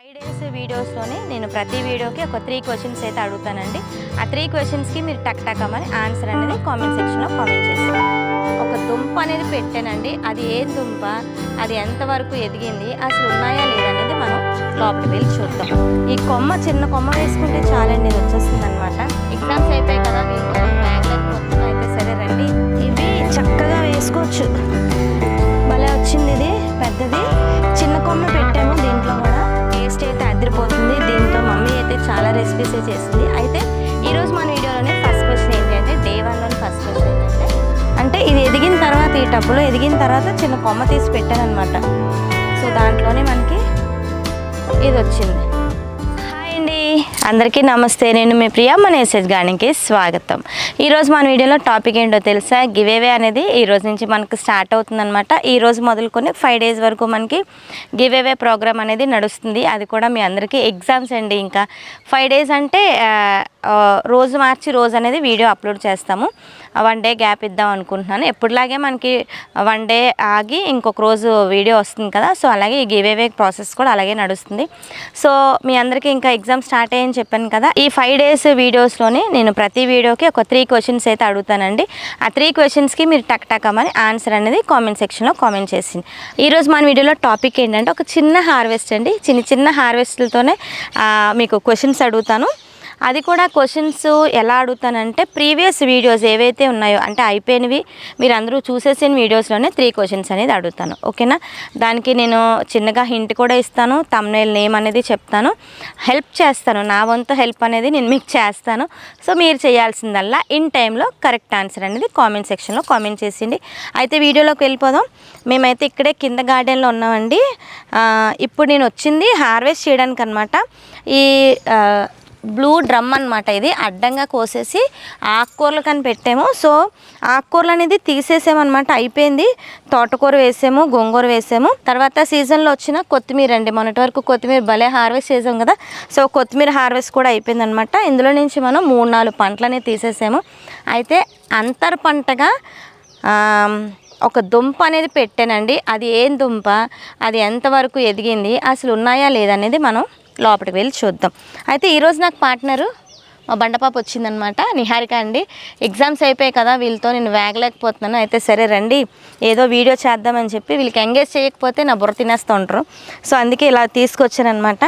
Five days వీడియోస్లోనే నేను ప్రతి వీడియోకి ఒక త్రీ క్వశ్చన్స్ అయితే అడుగుతానండి. ఆ త్రీ క్వశ్చన్స్కి మీరు టక్ టక్ అమ్మని ఆన్సర్ అనేది కామెంట్ సెక్షన్లో కామెంట్ చేస్తారు ఒక దుంప అనేది పెట్టానండి. అది ఏ దుంప? అది ఎంతవరకు ఎదిగింది? అసలు ఉన్నాయా లేదనేది మనం లోపలికి వెళ్ళి చూద్దాం. ఈ కొమ్మ చిన్న కొమ్మ వేసుకుంటే చాలండి ఇది వచ్చేస్తుంది అనమాట ఎగ్జామ్స్ అయిపోయాయి కదా బ్యాగ్లకు మొత్తం అయితే. సరే రండి. ఇవి చక్కగా వేసుకోవచ్చు. చాలా చేసింది. అయితే ఈరోజు మన వీడియోలోనే ఫస్ట్ క్వశ్చన్ ఏంటి అంటే డే వన్లోని ఫస్ట్ క్వశ్చన్ ఏంటంటే అంటే ఇది ఎదిగిన తర్వాత ఈ టప్పులో ఎదిగిన తర్వాత చిన్న కొమ్మ తీసి పెట్టాను అనమాట సో దాంట్లోనే మనకి ఇది వచ్చింది. అందరికీ నమస్తే నేను మీ ప్రియా మన ఎస్ఎస్ గార్డెన్కి స్వాగతం ఈరోజు మన వీడియోలో టాపిక్ ఏంటో తెలుసా? గివేవే అనేది ఈ రోజు నుంచి మనకు స్టార్ట్ అవుతుందన్నమాట. ఈ రోజు మొదలుకొని ఫైవ్ డేస్ వరకు మనకి గివేవే ప్రోగ్రామ్ అనేది నడుస్తుంది. అది కూడా మీ అందరికీ ఎగ్జామ్స్ అండి ఇంకా. ఫైవ్ డేస్ అంటే రోజు మార్చి రోజు అనేది వీడియో అప్లోడ్ చేస్తాము. వన్ డే గ్యాప్ ఇద్దాం అనుకుంటున్నాను. ఎప్పుడులాగే మనకి వన్ డే ఆగి ఇంకొక రోజు వీడియో వస్తుంది కదా సో అలాగే ఈ గివేవే ప్రాసెస్ కూడా అలాగే నడుస్తుంది. సో మీ అందరికీ ఇంకా ఎగ్జామ్ స్టార్ట్ అయ్యని చెప్పాను కదా ఈ ఫైవ్ డేస్ వీడియోస్లోనే నేను ప్రతి వీడియోకి ఒక త్రీ క్వశ్చన్స్ అయితే అడుగుతానండి. ఆ త్రీ క్వశ్చన్స్కి మీరు టక్ టక్ అమ్మని ఆన్సర్ అనేది కామెంట్ సెక్షన్లో కామెంట్ చేసింది ఈరోజు మన వీడియోలో టాపిక్ ఏంటంటే ఒక చిన్న హార్వెస్ట్ అండి. చిన్న చిన్న హార్వెస్ట్లతోనే మీకు క్వశ్చన్స్ అడుగుతాను. అది కూడా క్వశ్చన్స్ ఎలా అడుగుతానంటే ప్రీవియస్ వీడియోస్ ఏవైతే ఉన్నాయో అంటే అయిపోయినవి మీరు అందరూ చూసేసిన వీడియోస్లోనే త్రీ క్వశ్చన్స్ అనేది అడుగుతాను. ఓకేనా? దానికి నేను చిన్నగా హింట్ కూడా ఇస్తాను తమ్నేల్ నేమ్ అనేది చెప్తాను. హెల్ప్ చేస్తాను నా వంతు హెల్ప్ అనేది నేను మీకు చేస్తాను. సో మీరు చేయాల్సిందల్లా ఇన్ టైంలో కరెక్ట్ ఆన్సర్ అనేది కామెంట్ సెక్షన్లో కామెంట్ చేసిండి అయితే వీడియోలోకి వెళ్ళిపోదాం. మేమైతే ఇక్కడే కింద గార్డెన్లో ఉన్నామండి. ఇప్పుడు నేను వచ్చింది హార్వెస్ట్ చేయడానికి అనమాట ఈ బ్లూ డ్రమ్ అనమాట ఇది. అడ్డంగా కోసేసి ఆకుకూరలు కానీ పెట్టాము సో ఆకుకూరలు అనేది తీసేసామన్నమాట అయిపోయింది. తోటకూర వేసాము గోంగూర వేసాము. తర్వాత సీజన్లో వచ్చిన కొత్తిమీర అండి. మొన్నటి వరకు కొత్తిమీర భలే హార్వెస్ట్ చేసాం కదా. సో కొత్తిమీర హార్వెస్ట్ కూడా అయిపోయింది అనమాట ఇందులో నుంచి మనం మూడు నాలుగు పంటలనే తీసేసాము. అయితే అంతర్ పంటగా ఒక దుంప అనేది పెట్టానండి. అది ఏం దుంప? అది ఎంతవరకు ఎదిగింది? అసలు ఉన్నాయా లేదనేది మనం లోపలికి వెళ్ళి చూద్దాం. అయితే ఈరోజు నాకు పార్ట్నరు మా బండపాప వచ్చిందనమాట. నిహారిక అండి. ఎగ్జామ్స్ అయిపోయాయి కదా వీళ్ళతో నేను వేగలేకపోతున్నాను. అయితే సరే రండి ఏదో వీడియో చేద్దామని చెప్పి వీళ్ళకి ఎంగేజ్ చేయకపోతే నా బుర్ర తినేస్తూ ఉంటారు సో అందుకే ఇలా తీసుకొచ్చానమాట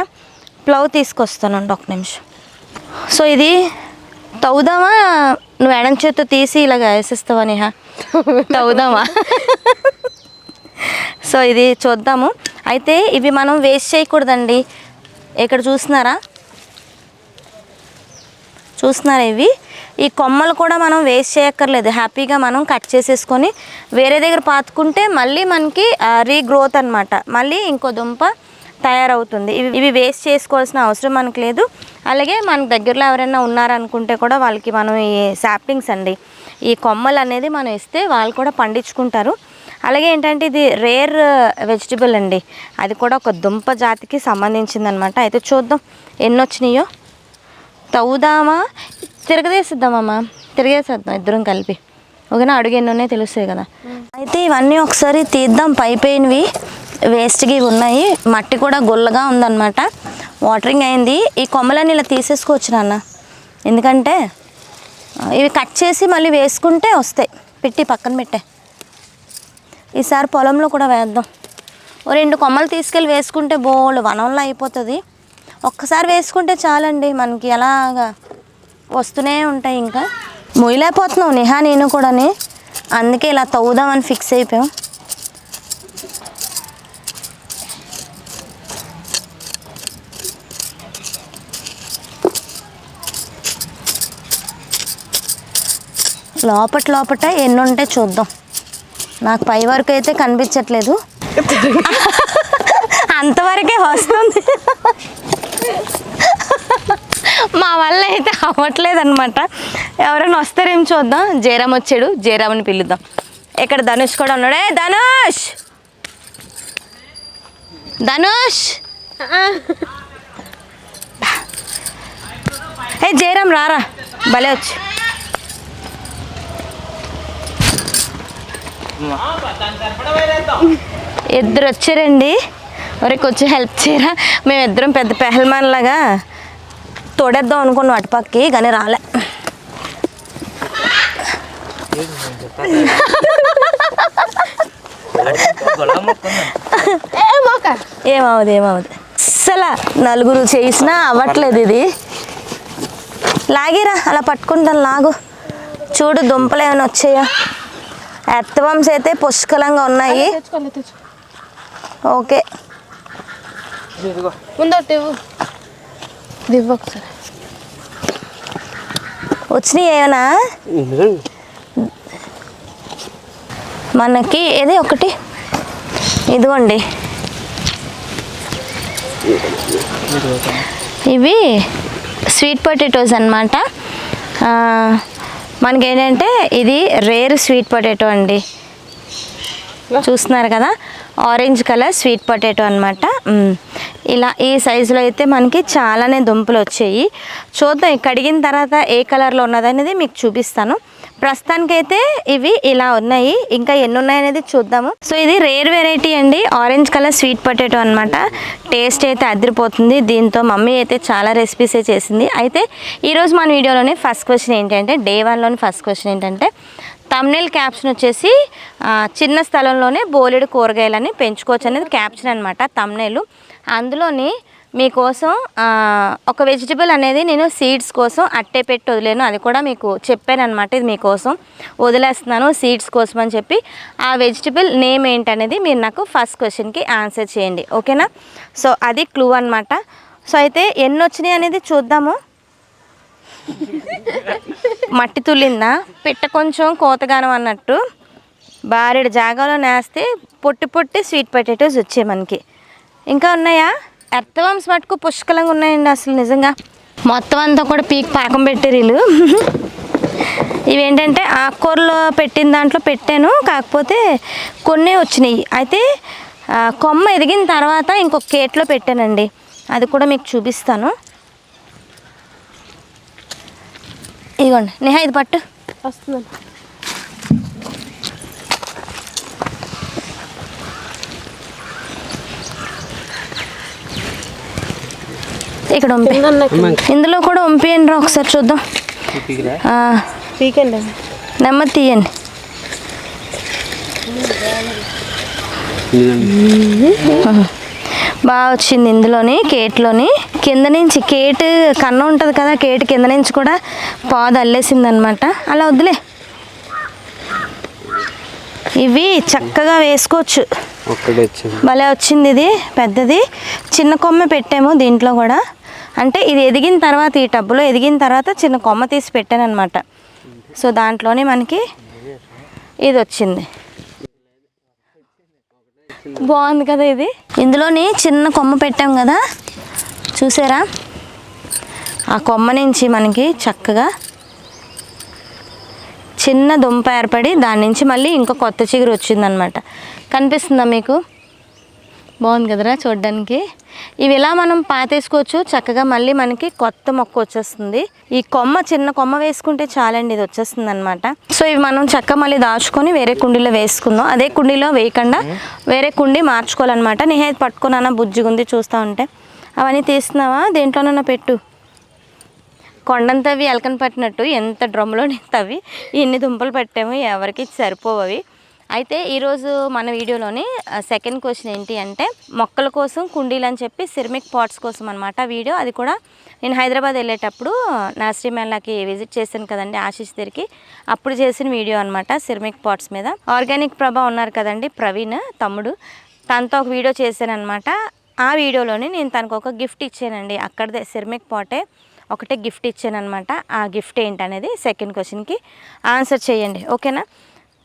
ప్లవ్ తీసుకొస్తానండి ఒక నిమిషం. సో ఇది తవ్వుదామా నువ్వు ఎడం చేత్తో తీసి ఇలాగ వేసేస్తావా నిహా? తవ్వుదామా సో ఇది చూద్దాము. అయితే ఇవి మనం వేస్ట్ చేయకూడదండి. ఇక్కడ చూస్తున్నారా? చూస్తున్నారా ఇవి? ఈ కొమ్మలు కూడా మనం వేస్ట్ చేయక్కర్లేదు. హ్యాపీగా మనం కట్ చేసేసుకొని వేరే దగ్గర పాతుకుంటే మళ్ళీ మనకి రీగ్రోత్ అనమాట మళ్ళీ ఇంకో దుంప తయారవుతుంది. ఇవి ఇవి వేస్ట్ చేసుకోవాల్సిన అవసరం మనకు లేదు. అలాగే మన దగ్గరలో ఎవరైనా ఉన్నారనుకుంటే కూడా వాళ్ళకి మనం ఈ సాప్లింగ్స్ అండి ఈ కొమ్మలు అనేది మనం ఇస్తే వాళ్ళు కూడా పండించుకుంటారు. అలాగే ఏంటంటే ఇది రేర్ వెజిటబుల్ అండి. అది కూడా ఒక దుంప జాతికి సంబంధించింది అనమాట అయితే చూద్దాం ఎన్ని వచ్చినాయో తవ్వుదామా తిరగదేసిద్దామమ్మా తిరగేసేద్దాం ఇద్దరం కలిపి. ఓకేనా? అడుగు ఎన్ని ఉన్నాయో తెలుస్తాయి కదా. అయితే ఇవన్నీ ఒకసారి తీద్దాం. పైపోయినవి వేస్ట్గా ఇవి ఉన్నాయి. మట్టి కూడా గుల్లగా ఉందన్నమాట. వాటరింగ్ అయింది. ఈ కొమ్మలన్నీ ఇలా తీసేసుకోవచ్చు నాన్న. ఎందుకంటే ఇవి కట్ చేసి మళ్ళీ వేసుకుంటే వస్తాయి. పెట్టి పక్కన పెట్టే. ఈసారి పొలంలో కూడా వేద్దాం. ఓ రెండు కొమ్మలు తీసుకెళ్ళి వేసుకుంటే బోళ్ళు వనంలో అయిపోతుంది. ఒక్కసారి వేసుకుంటే చాలండి మనకి ఎలాగా వస్తూనే ఉంటాయి ఇంకా. మొయ్యలేకపోతున్నాం నిహా నేను కూడాని. అందుకే ఇలా తవ్వుదామని ఫిక్స్ అయిపోయాం. లోపట లోపట ఎన్ని ఉంటాయి చూద్దాం. నాకు పై వరకు అయితే కనిపించట్లేదు. అంతవరకే వస్తుంది. మా వల్ల అయితే అవ్వట్లేదు అనమాట ఎవరైనా వస్తారేం చూద్దాం. జయరామ్ వచ్చాడు. జయరామ్ని పిలుద్దాం. ఇక్కడ ధనుష్ కూడా ఉన్నాడు. ఏ ధనుష్! ధనుష్! ఏ జయరామ్ రారా. భలే వచ్చి. ఇద్దరు వచ్చారండి. ఒరే కొంచెం హెల్ప్ చేయరా? మేమిద్దరం పెద్ద పెహల్మాన్ లాగా తోడేద్దాం అనుకున్నాం అటుపక్కి కానీ రాలే. ఏమవుదు ఏమవుదు అసలు నలుగురు చేసినా అవ్వట్లేదు ఇది. లాగిరా అలా పట్టుకుంటాను లాగు. చూడు దుంపలు ఏమైనా వచ్చాయా? ఎత్తవంశ అయితే పుష్కలంగా ఉన్నాయి. ఓకే. వచ్చినాయి ఏమైనా? మనకి ఏది ఒకటి? ఇదిగోండి. ఇవి స్వీట్ పొటాటోస్ అనమాట మనకి ఏంటంటే ఇది రేర్ స్వీట్ పొటాటో అండి. చూస్తున్నారు కదా? ఆరెంజ్ కలర్ స్వీట్ పొటాటో అనమాట ఇలా ఈ సైజులో అయితే మనకి చాలానే దుంపలు వచ్చాయి. చూద్దాం కడిగిన తర్వాత ఏ కలర్లో ఉన్నదనేది మీకు చూపిస్తాను. ప్రస్తుతానికైతే ఇవి ఇలా ఉన్నాయి. ఇంకా ఎన్ని ఉన్నాయనేది చూద్దాము. సో ఇది రేర్ వెరైటీ అండి. ఆరెంజ్ కలర్ స్వీట్ పొటాటో అనమాట టేస్ట్ అయితే అదిరిపోతుంది. దీంతో మమ్మీ అయితే చాలా రెసిపీసే చేసింది. అయితే ఈరోజు మన వీడియోలోని ఫస్ట్ క్వశ్చన్ ఏంటంటే డే వన్లోని ఫస్ట్ క్వశ్చన్ ఏంటంటే తమ్నెల్ క్యాప్షన్ వచ్చేసి చిన్న స్థలంలోనే బోలెడు కూరగాయలని పెంచుకోవచ్చు అనేది క్యాప్షన్ అనమాట తమ్నెలు అందులోని మీకోసం ఒక వెజిటబుల్ అనేది నేను సీడ్స్ కోసం అట్టే పెట్టి వదిలేను. అది కూడా మీకు చెప్పాను అనమాట ఇది మీకోసం వదిలేస్తున్నాను సీడ్స్ కోసం అని చెప్పి. ఆ వెజిటబుల్ నేమ్ ఏంటనేది మీరు నాకు ఫస్ట్ క్వశ్చన్కి ఆన్సర్ చేయండి. ఓకేనా? సో అది క్లూ అనమాట సో అయితే ఎన్ని వచ్చినాయి అనేది చూద్దాము. మట్టి తుల్లిందా? పిట్ట కొంచెం కోతగానం అన్నట్టు. బారెడు జాగాలో నేస్తే పొట్టి పొట్టి స్వీట్ పొటాటోస్ వచ్చాయి మనకి. ఇంకా ఉన్నాయా? ఎర్తవంశ మటుకు పుష్కలంగా ఉన్నాయండి అసలు నిజంగా. మొత్తం అంతా కూడా పీక్ పాకం పెట్టారు వీళ్ళు. ఇవేంటంటే ఆకుకూరలో పెట్టిన దాంట్లో పెట్టాను కాకపోతే కొన్ని వచ్చినాయి. అయితే కొమ్మ ఎదిగిన తర్వాత ఇంకొక కేట్లో పెట్టానండి. అది కూడా మీకు చూపిస్తాను. ఇదిగోండి నేహా ఇది పట్టు. వస్తున్నాను ఇక్కడ ఇందులో కూడా ఉంపియండి రా ఒకసారి చూద్దాం. నెమ్మది తీయండి. బాగా వచ్చింది ఇందులోని కేట్లోని. కింద నుంచి కేటు కన్న ఉంటుంది కదా కేటు కింద నుంచి కూడా పాదు అల్లేసింది అనమాట అలా వద్దులే. ఇవి చక్కగా వేసుకోవచ్చు. భలే వచ్చింది ఇది పెద్దది. చిన్న కొమ్మ పెట్టాము దీంట్లో కూడా. అంటే ఇది ఎదిగిన తర్వాత ఈ టబ్బులో ఎదిగిన తర్వాత చిన్న కొమ్మ తీసి పెట్టాను అనమాట సో దాంట్లోనే మనకి ఇది వచ్చింది. బాగుంది కదా ఇది? ఇందులోని చిన్న కొమ్మ పెట్టాం కదా. చూసారా? ఆ కొమ్మ నుంచి మనకి చక్కగా చిన్న దుంప ఏర్పడి దాని నుంచి మళ్ళీ ఇంకో కొత్త చిగురు వచ్చిందనమాట కనిపిస్తుందా మీకు? బాగుంది కదరా చూడడానికి? ఇవి ఇలా మనం పాతేసుకోవచ్చు? చక్కగా మళ్ళీ మనకి కొత్త మొక్క వచ్చేస్తుంది. ఈ కొమ్మ చిన్న కొమ్మ వేసుకుంటే చాలండి ఇది వచ్చేస్తుంది అనమాట సో ఇవి మనం చక్క మళ్ళీ దాచుకొని వేరే కుండీలో వేసుకుందాం. అదే కుండీలో వేయకుండా వేరే కుండీ మార్చుకోవాలన్నమాట. నేహే పట్టుకున్నానా బుజ్జిగా ఉంది చూస్తూ ఉంటే. అవన్నీ తీస్తున్నావా? దేంట్లోనన్నా పెట్టు. కొండంతవి ఎలకని పట్టినట్టు. ఎంత డ్రమ్లో తవ్వి ఎన్ని దుంపలు పెట్టాము ఎవరికి సరిపోవు అయితే ఈరోజు మన వీడియోలోని సెకండ్ క్వశ్చన్ ఏంటి అంటే మొక్కల కోసం కుండీలు అని చెప్పి సిరమిక్ పాట్స్ కోసం అనమాట వీడియో. అది కూడా నేను హైదరాబాద్ వెళ్ళేటప్పుడు నర్సరీ మేళాకి విజిట్ చేశాను కదండి ఆశీష్ దగ్గరికి. అప్పుడు చేసిన వీడియో అనమాట సిరమిక్ పాట్స్ మీద. ఆర్గానిక్ ప్రభా ఉన్నారు కదండి ప్రవీణ్ తమ్ముడు. తనతో ఒక వీడియో చేశాను అనమాట ఆ వీడియోలోని నేను తనకు ఒక గిఫ్ట్ ఇచ్చానండి. అక్కడదే సిరమిక్ పాటే ఒకటే గిఫ్ట్ ఇచ్చాను అనమాట ఆ గిఫ్ట్ ఏంటనేది సెకండ్ క్వశ్చన్కి ఆన్సర్ చేయండి. ఓకేనా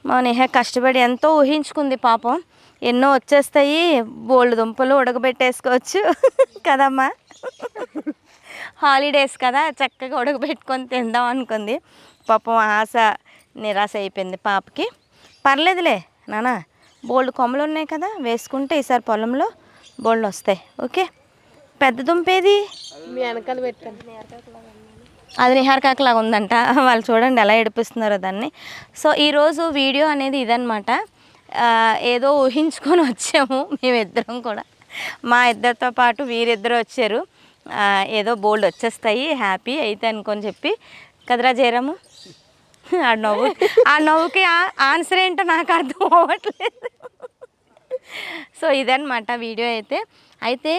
మా నేహ కష్టపడి ఎంతో ఊహించుకుంది పాపం. ఎన్నో వచ్చేస్తాయి బోల్డ్ దుంపలు ఉడకబెట్టేసుకోవచ్చు కదమ్మా. హాలిడేస్ కదా చక్కగా ఉడకబెట్టుకొని తిందాం అనుకుంది. పాపం ఆశ నిరాశ అయిపోయింది పాపకి. పర్లేదులే నానా బోల్డ్ కొమ్మలు ఉన్నాయి కదా వేసుకుంటే ఈసారి పొలంలో బోల్డ్ వస్తాయి. ఓకే? పెద్ద దుంపేది? మీ వెనకాల పెట్టండి. అది నిహారకాకలాగా ఉందంట. వాళ్ళు చూడండి ఎలా ఏడిపిస్తున్నారో దాన్ని. సో ఈరోజు వీడియో అనేది ఇదనమాట ఏదో ఊహించుకొని వచ్చాము మేమిద్దరం కూడా. మా ఇద్దరితో పాటు వీరిద్దరు వచ్చారు. ఏదో బోల్డ్ వచ్చేస్తాయి హ్యాపీ అయితే అనుకొని చెప్పి. కదరా జయరాము? ఆ నవ్వు ఆ నవ్వుకి ఆన్సర్ ఏంటో నాకు అర్థం అవ్వట్లేదు. సో ఇదనమాట వీడియో అయితే. అయితే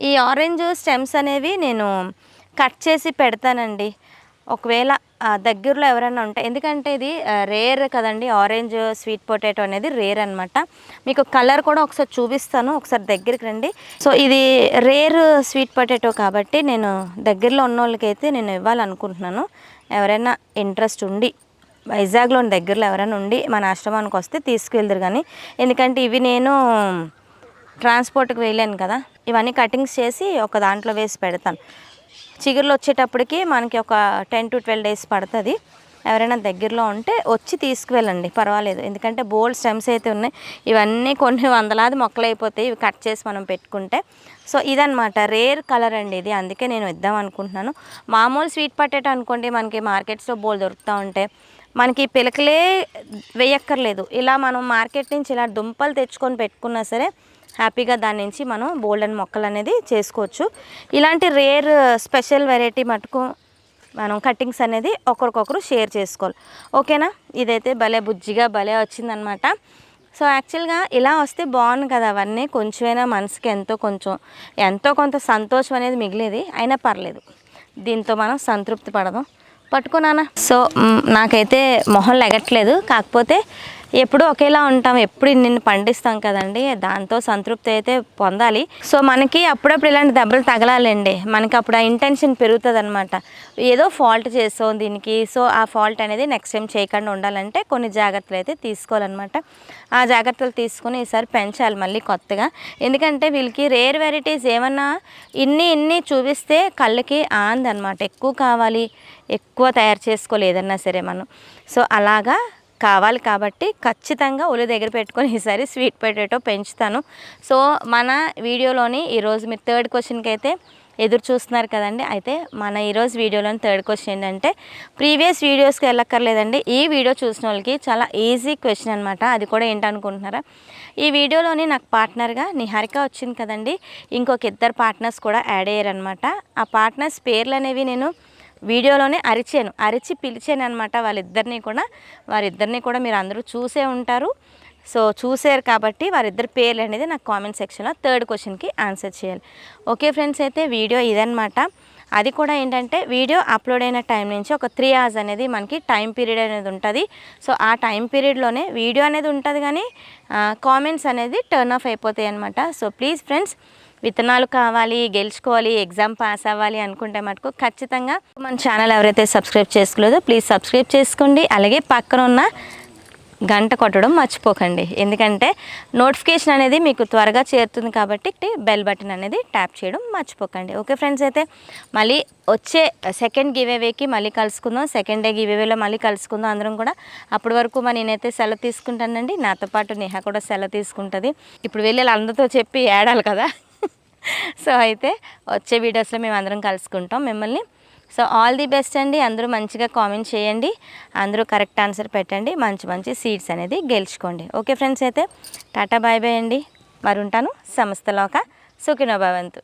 ఈ ఆరెంజ్ స్టెమ్స్ అనేవి నేను కట్ చేసి పెడతానండి. ఒకవేళ దగ్గరలో ఎవరైనా ఉంటే ఎందుకంటే ఇది రేర్ కదండి ఆరెంజ్ స్వీట్ పొటాటో అనేది రేర్ అనమాట మీకు కలర్ కూడా ఒకసారి చూపిస్తాను ఒకసారి దగ్గరికి రండి. సో ఇది రేర్ స్వీట్ పొటాటో కాబట్టి నేను దగ్గరలో ఉన్న వాళ్ళకైతే నేను ఇవ్వాలనుకుంటున్నాను. ఎవరైనా ఇంట్రెస్ట్ ఉండి వైజాగ్లో దగ్గరలో ఎవరైనా ఉండి మన ఆశ్రమానికి వస్తే తీసుకువెళ్దురు కానీ ఎందుకంటే ఇవి నేను ట్రాన్స్పోర్ట్కి వెళ్ళాను కదా ఇవన్నీ కటింగ్స్ చేసి ఒక దాంట్లో వేసి పెడతాను. చిగురులు వచ్చేటప్పటికి మనకి ఒక టెన్ టు ట్వెల్వ్ డేస్ పడుతుంది. ఎవరైనా దగ్గరలో ఉంటే వచ్చి తీసుకువెళ్ళండి. పర్వాలేదు. ఎందుకంటే బోల్డ్ స్టెమ్స్ అయితే ఉన్నాయి. ఇవన్నీ కొన్ని వందలాది మొక్కలు అయిపోతాయి ఇవి కట్ చేసి మనం పెట్టుకుంటే. సో ఇదనమాట రేర్ కలర్ అండి ఇది. అందుకే నేను ఇద్దాం అనుకుంటున్నాను. మామూలు స్వీట్ పట్టేట అనుకోండి మనకి మార్కెట్స్లో బోల్ దొరుకుతూ ఉంటే. మనకి పిలకలే వేయక్కర్లేదు. ఇలా మనం మార్కెట్ నుంచి ఇలా దుంపలు తెచ్చుకొని పెట్టుకున్నా సరే హ్యాపీగా దాని నుంచి మనం బోల్డెన్ మొక్కలు అనేది చేసుకోవచ్చు. ఇలాంటి రేర్ స్పెషల్ వెరైటీ మటుకు మనం కట్టింగ్స్ అనేది ఒకరికొకరు షేర్ చేసుకోవాలి. ఓకేనా? ఇదైతే భలే బుజ్జిగా భలే వచ్చిందనమాట. సో యాక్చువల్గా ఇలా వస్తే బాగుంది కదా అవన్నీ. కొంచెమైనా మనసుకి ఎంతో కొంచెం ఎంతో కొంత సంతోషం అనేది మిగిలేది. అయినా పర్లేదు. దీంతో మనం సంతృప్తి పడదాం. పట్టుకున్నానా సో నాకైతే మొహం లెగట్లేదు. కాకపోతే ఎప్పుడు ఒకేలా ఉంటాం ఎప్పుడు నిన్ను పండిస్తాం కదండి దాంతో సంతృప్తి అయితే పొందాలి. సో మనకి అప్పుడప్పుడు ఇలాంటి దెబ్బలు తగలాలండి. మనకి అప్పుడు ఆ ఇంటెన్షన్ పెరుగుతుంది అనమాట ఏదో ఫాల్ట్ చేస్తాం దీనికి సో ఆ ఫాల్ట్ అనేది నెక్స్ట్ టైం చేయకుండా ఉండాలంటే కొన్ని జాగ్రత్తలు అయితే తీసుకోవాలన్నమాట. ఆ జాగ్రత్తలు తీసుకుని ఈసారి పెంచాలి మళ్ళీ కొత్తగా. ఎందుకంటే వీళ్ళకి రేర్ వెరైటీస్ ఏమన్నా ఇన్ని ఇన్ని చూపిస్తే కళ్ళకి ఆందనమాట ఎక్కువ కావాలి ఎక్కువ తయారు చేసుకోలేదన్నా సరే మనం. సో అలాగా కావాలి కాబట్టి ఖచ్చితంగా ఒలి దగ్గర పెట్టుకొని ఈసారి స్వీట్ పొటాటో పెంచుతాను. సో మన వీడియోలోని ఈరోజు మీరు థర్డ్ క్వశ్చన్కి అయితే ఎదురు చూస్తున్నారు కదండి. అయితే మన ఈరోజు వీడియోలోని థర్డ్ క్వశ్చన్ ఏంటంటే ప్రీవియస్ వీడియోస్కి వెళ్ళక్కర్లేదండి. ఈ వీడియో చూసిన వాళ్ళకి చాలా ఈజీ క్వశ్చన్ అనమాట అది కూడా ఏంటనుకుంటున్నారా? ఈ వీడియోలోని నాకు పార్ట్నర్గా నిహారిక వచ్చింది కదండి. ఇంకొక ఇద్దరు పార్ట్నర్స్ కూడా యాడ్ అయ్యారనమాట ఆ పార్ట్నర్స్ పేర్లు అనేవి నేను వీడియోలోనే అరిచాను. అరిచి పిలిచాను అనమాట వాళ్ళిద్దరిని కూడా. వారిద్దరిని కూడా మీరు అందరూ చూసే ఉంటారు. సో చూసారు కాబట్టి వారిద్దరి పేర్లు అనేది నాకు కామెంట్ సెక్షన్లో థర్డ్ క్వశ్చన్కి ఆన్సర్ చేయాలి. ఓకే ఫ్రెండ్స్ అయితే వీడియో ఇదనమాట అది కూడా ఏంటంటే వీడియో అప్లోడ్ అయిన టైం నుంచి ఒక త్రీ అవర్స్ అనేది మనకి టైం పీరియడ్ అనేది ఉంటుంది. సో ఆ టైం పీరియడ్లోనే వీడియో అనేది ఉంటుంది కానీ కామెంట్స్ అనేది టర్న్ ఆఫ్ అయిపోతాయి అనమాట సో ప్లీజ్ ఫ్రెండ్స్ విత్తనాలు కావాలి గెలుచుకోవాలి ఎగ్జామ్ పాస్ అవ్వాలి అనుకుంటే మటుకు ఖచ్చితంగా మన ఛానల్ ఎవరైతే సబ్స్క్రైబ్ చేసుకోలేదో ప్లీజ్ సబ్స్క్రైబ్ చేసుకోండి. అలాగే పక్కన ఉన్న గంట కొట్టడం మర్చిపోకండి. ఎందుకంటే నోటిఫికేషన్ అనేది మీకు త్వరగా చేరుతుంది కాబట్టి బెల్ బటన్ అనేది ట్యాప్ చేయడం మర్చిపోకండి. ఓకే ఫ్రెండ్స్ అయితే మళ్ళీ వచ్చే సెకండ్ గివేవేకి మళ్ళీ కలుసుకుందాం. సెకండ్ డే గివేవేలో మళ్ళీ కలుసుకుందాం అందరం కూడా. అప్పటి వరకు మరి నేనైతే సెలవు తీసుకుంటానండి. నాతో పాటు నేహ కూడా సెలవు తీసుకుంటుంది. ఇప్పుడు వెళ్ళి వాళ్ళ అందరితో చెప్పి ఏడాలి కదా. సో అయితే వచ్చే వీడియోస్లో మేము అందరం కలుసుకుంటాం మిమ్మల్ని. సో ఆల్ ది బెస్ట్ అండి. అందరూ మంచిగా కామెంట్ చేయండి. అందరూ కరెక్ట్ ఆన్సర్ పెట్టండి. మంచి మంచి సీట్స్ అనేది గెలుచుకోండి. ఓకే ఫ్రెండ్స్ అయితే టాటా బాయ్ బాయ్ అండి. మరి ఉంటాను సంస్థలోక సుఖినోభవంతు